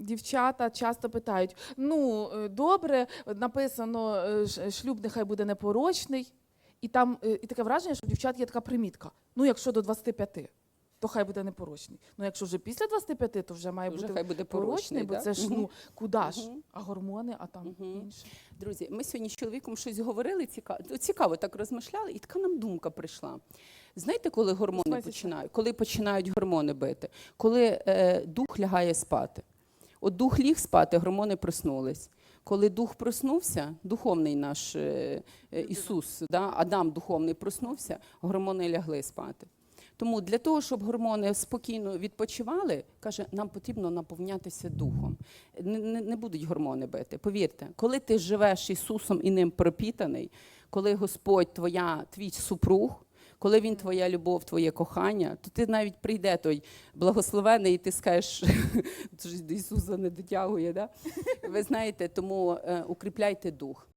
дівчата часто питають: ну, е, добре, написано, е, шлюб нехай буде непорочний. І там е, і таке враження, що в дівчат є така примітка. Ну, якщо до 25, то хай буде непорочний. Ну, якщо вже після 25, то вже має Вже бути хай буде порочний, порочний, бо це ж ну куди ж? А гормони, а там інше. Друзі, ми сьогодні з чоловіком щось говорили, цікаво, цікаво так розмишляли, і така нам думка прийшла. Знаєте, коли гормони починають? Коли починають гормони бити? Коли е, дух лягає спати. От дух ліг спати, гормони проснулись. Коли дух проснувся, духовний наш е, е, Ісус, да, Адам духовний проснувся, гормони лягли спати. Тому для того, щоб гормони спокійно відпочивали, каже, нам потрібно наповнятися духом. Не, не, не будуть гормони бити. Повірте, коли ти живеш Ісусом і ним пропітаний, коли Господь твоя, твій супруг, коли він твоя любов, твоє кохання, то ти навіть прийде той благословений, і ти скажеш, «Це Ісуса не дотягує. Да? Ви знаєте, тому е, укріпляйте дух.